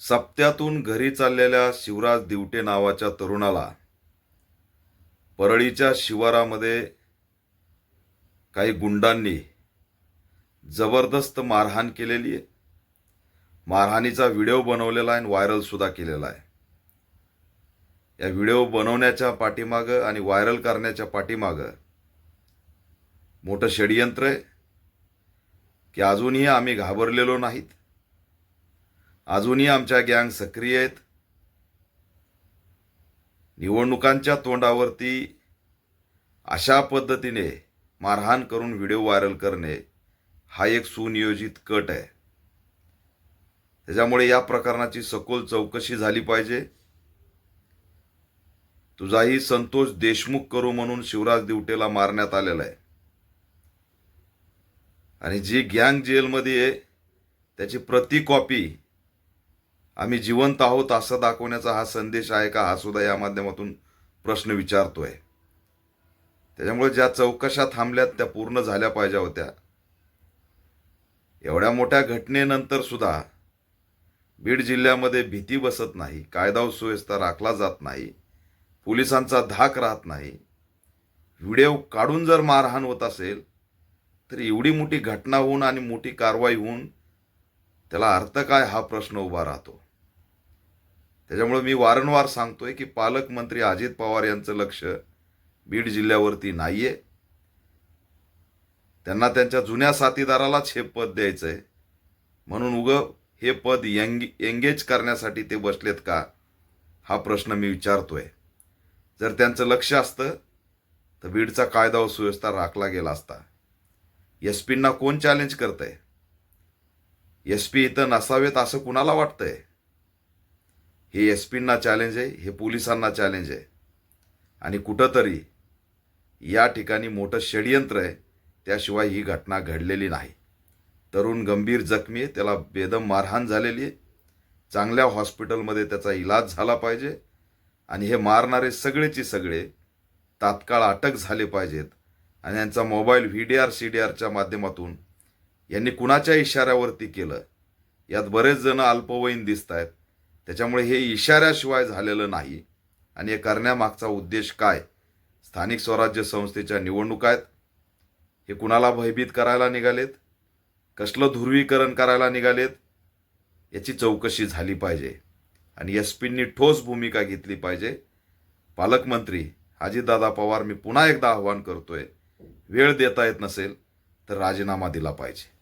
सप्त्यातून घरी चाललेल्या शिवराज दिवटे नावाच्या तरुणाला परळीच्या शिवारामध्ये काही गुंडांनी जबरदस्त मारहाण केलेली आहे. मारहाणीचा व्हिडिओ बनवलेला आहे आणि व्हायरल सुद्धा केलेला आहे. या व्हिडिओ बनवण्याच्या पाठीमागं आणि व्हायरल करण्याच्या पाठीमागं मोठं षडयंत्र आहे की अजूनही आम्ही घाबरलेलो नाहीत. अजूनही आमच्या गँग सक्रिय आहेत. निवडणुकांच्या तोंडावरती अशा पद्धतीने मारहाण करून व्हिडिओ व्हायरल करणे हा एक सुनियोजित कट आहे. त्याच्यामुळे या प्रकरणाची सखोल चौकशी झाली पाहिजे. तुझाही संतोष देशमुख करू म्हणून शिवराज दिवटेला मारण्यात आलेला आहे. आणि जी गँग जेलमध्ये आहे त्याची प्रति कॉपी आम्ही जिवंत आहोत असं दाखवण्याचा हा संदेश आहे का? हा सुद्धा या माध्यमातून प्रश्न विचारतोय. त्याच्यामुळे ज्या चौकशा थांबल्यात त्या पूर्ण झाल्या पाहिजे होत्या. एवढ्या मोठ्या घटनेनंतर सुद्धा बीड जिल्ह्यामध्ये भीती बसत नाही कायदा सुव्यवस्था राखला जात नाही पोलिसांचा धाक राहत नाही. व्हिडिओ काढून जर मारहाण होत असेल तर एवढी मोठी घटना होऊन आणि मोठी कारवाई होऊन त्याला अर्थ काय हा प्रश्न उभा राहतो? त्याच्यामुळे मी वारंवार सांगतोय की पालकमंत्री अजित पवार यांचं लक्ष बीड जिल्ह्यावरती नाहीये. त्यांना त्यांच्या जुन्या साथीदारालाच हे पद द्यायचंय. म्हणून उग हे पद यंग एंगेज करण्यासाठी ते बसलेत का? हा प्रश्न मी विचारतोय. जर त्यांचं लक्ष असतं तर बीडचा कायदा व सुव्यवस्था राखला गेला असता. एस पींना कोण चॅलेंज करतंय? एस पी इथं नसावेत असं कुणाला वाटतंय? हे एस पींना चॅलेंज आहे हे पोलिसांना चॅलेंज आहे. आणि कुठंतरी या ठिकाणी मोठं षडयंत्र आहे त्याशिवाय ही घटना घडलेली नाही. तरुण गंभीर जखमी आहे त्याला बेदम मारहाण झालेली आहे. चांगल्या हॉस्पिटलमध्ये त्याचा इलाज झाला पाहिजे. आणि हे मारणारे सगळेचे सगळे तात्काळ अटक झाले पाहिजेत. आणि यांचा mobile V D R C D आरच्या माध्यमातून यांनी कुणाच्या इशाऱ्यावरती केलं? यात बरेच जण अल्पवयीन दिसत आहेत त्याच्यामुळे हे इशाऱ्याशिवाय झालेलं नाही. आणि हे करण्यामागचा उद्देश काय? स्थानिक स्वराज्य संस्थेच्या निवडणुका आहेत. हे कुणाला भयभीत करायला निघालेत? कसलं ध्रुवीकरण करायला निघालेत? याची चौकशी झाली पाहिजे. आणि एस पींनी ठोस भूमिका घेतली पाहिजे. पालकमंत्री अजितदादा पवार मी पुन्हा एकदा आव्हान करतोय वेळ देता येत नसेल तर राजीनामा दिला पाहिजे.